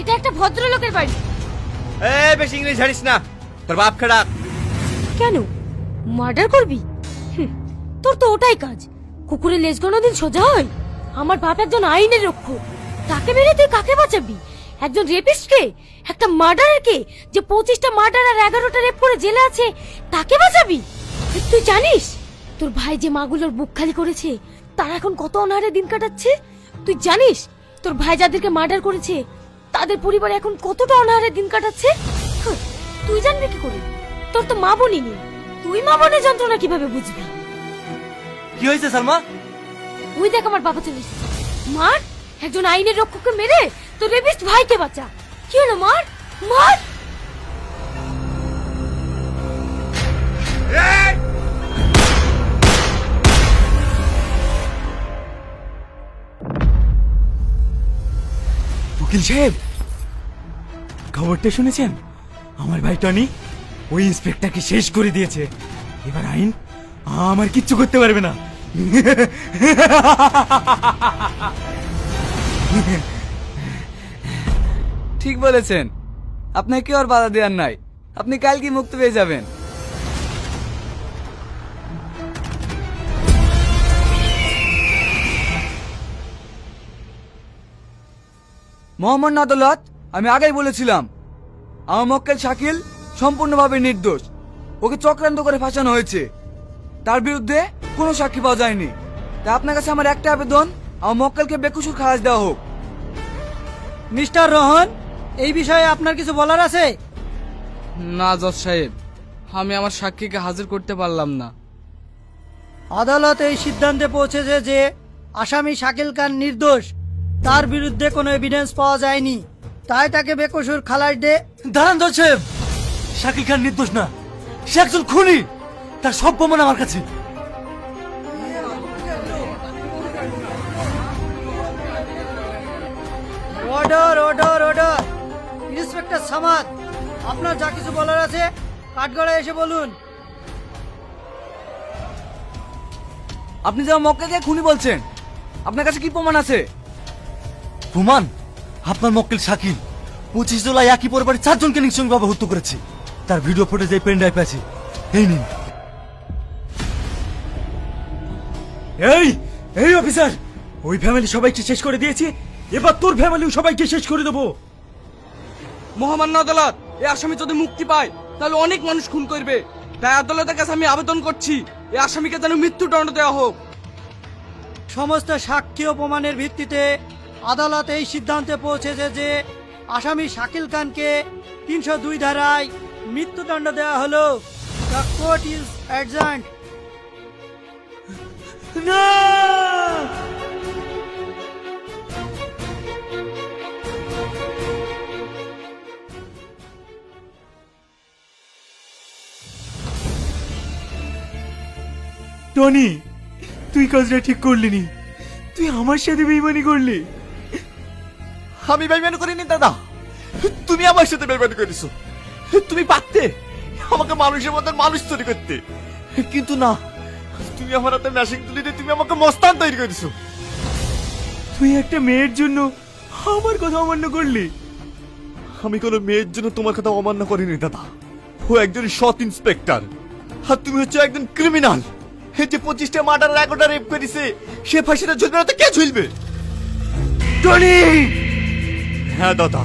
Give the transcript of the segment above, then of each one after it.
এটা একটা ভদ্রলোকের বাড়ি। এ বেশি ইংলিশ জানিস না। তোর বাপ কেন? মার্ডার করবি? হুম, তোর তো ওটাই কাজ। কুকুরের লেজ কোনোদিন সোজা হয়? আমার বাপ একজন আইনের রক্ষক। তাকে মেরে তুই কাকে বাঁচাবি? একজন রেপিস্টকে একটা মার্ডারকে যে পঁচিশটা মার্ডার আর এগারোটা রেপ করে জেলে আছে তাকে বাঁচাবি? তুই জানিস তোর ভাই যে মাগুলোর বুক খালি করেছে তারা এখন কত অনাহারে দিন কাটাচ্ছে? তুই জানিস তোর ভাই যাদেরকে মার্ডার করেছে তাদের পরিবার এখন কতটা অনাহারে দিন কাটাচ্ছে? তুই জানবি কি করে? তোর তো মা বোনই নেই। তুই মা বোনের যন্ত্রণা কীভাবে বুঝবি? কি হয়েছে সালমা? ওই দেখ আমার বাবা চলে এসেছে। মার একজন আইনের রক্ষককে মেরে তোর রেবিস্ট ভাইকে বাঁচা। কি হলো মার? মার! উকিল সাহেব, খবরটা শুনেছেন? আমার ভাই টনি ওই ইন্সপেক্টরকে শেষ করে দিয়েছে। এবার আইন আমার কিচ্ছু করতে পারবে না। ঠিক বলেছেন। আপনাকে আর বাধা দেওয়ার নাই। আপনি কালকে মুক্ত পেয়ে যাবেন। মোহাম্মদ আদালত আমি আগেই বলেছিলাম আমার মক্কেল শাকিল সম্পূর্ণভাবে নির্দোষ। ওকে চক্রান্ত করে ফাঁসানো হয়েছে। তার বিরুদ্ধে কোনো সাক্ষী পাওয়া যায়নি। তাই আপনার কাছে আমার একটা আবেদন আমার মক্কেলকে বেকুসুর খালাস দেওয়া হোক। মিস্টার রোহন এই বিষয়ে আপনার কিছু বলার আছে? না জজ সাহেব আমি আমার সাক্ষীকে হাজির করতে পারলাম না। আদালত এই সিদ্ধান্তে পৌঁছেছে যে আসামি শাকিল খান নির্দোষ। তার বিরুদ্ধে কোনো এভিডেন্স পাওয়া যায়নি। তাই তাকে বেকসুর খালাস দে। দাঁড়ান সাহেব। শাকিল খান নির্দোষ না। সে একজন খুনি। তার সব প্রমাণ আমার কাছে। Order order order inspector Samad আপনার যা কিছু বলার আছে কাঠগড়ায় এসে বলুন। আপনি যে আমার মক্কেলকে খুনি বলছেন? আপনার কাছে কি প্রমাণ আছে? প্রমাণ আপনার মক্কেল শাকিল। পঁচিশ জুলাই একই পরিবারে চারজনকে নৃশংসভাবে হত্যা করেছে। তার ভিডিও ফুটেজ এই পেন ড্রাইভ আছে। এই নিন। এই এই অফিসার ওই ফ্যামিলি সবাইকে শেষ করে দিয়েছি। এবার তোর ফ্যামিলি সবাইকে শেষ করে দেবো। মহামান্য আদালত এই আসামি যদি মুক্তি পায় তাহলে অনেক মানুষ খুন করবে। তাই আদালতের কাছে আমি আবেদন করছি এই আসামিকে যেন মৃত্যুদণ্ড দেওয়া হোক। সমস্ত সাক্ষী ও প্রমাণের ভিত্তিতে আদালত এই সিদ্ধান্তে পৌঁছেছে যে আসামি শাকিল খানকে তিনশো দুই ধারায় মৃত্যুদণ্ড দেওয়া হলো। The court is adjourned Tony, তুই কাজটা ঠিক করলি নি। তুই আমার সাথে বেইমানি করলি। আমি বেইমানি করিনি, দাদা। তুমি আমার সাথে বেইমানি করেছ। তুমি পারতে আমাকে মানুষের মতন মানুষ তৈরি করতে। কিন্তু না, তুমি আমার হাতে ম্যাশিং তুলে দিয়ে তুমি আমাকে মস্তান তৈরি করেছ। তুই একটা মেয়ের জন্য আমার কথা অমান্য করলি। আমি কোনো মেয়ের জন্য তোমার কথা অমান্য করিনি, দাদা। ও একজন সৎ ইন্সপেক্টর আর তুমি হচ্ছে একজন ক্রিমিনাল যে পঁচিশটা মার্ডার এগারোটা রেপ করেছে, সে ফাঁসিটা ঝুলবে না তো কে ঝুলবে? টনি! হ্যাঁ দাদা।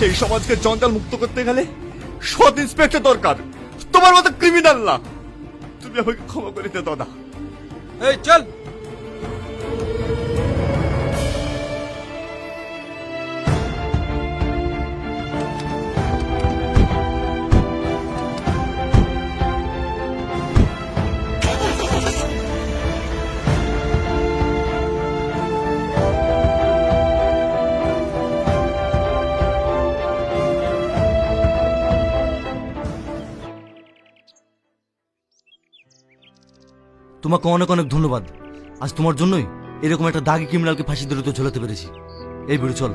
এই সমাজকে জঞ্জাল মুক্ত করতে গেলে সৎ ইন্সপেক্টর দরকার। তোমার মতো ক্রিমিনাল না। তুমি আমাকে ক্ষমা করে দে, দাদা। এই, চল। তোমাকে অনেক অনেক ধন্যবাদ। আজ তোমার জন্যই এরকম একটা দাগি ক্রিমিনালকে ফাঁসি দূরত্ব ঝোলাতে পেরেছি। এই বুড়ি, চল।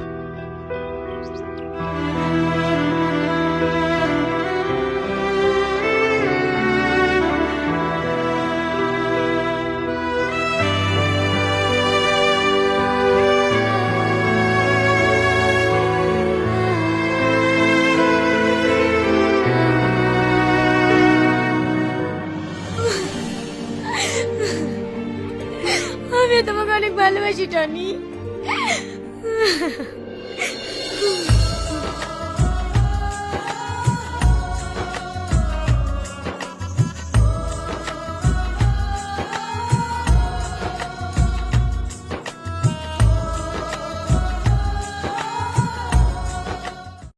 তোমাকে অনেক ভালোবাসি টনি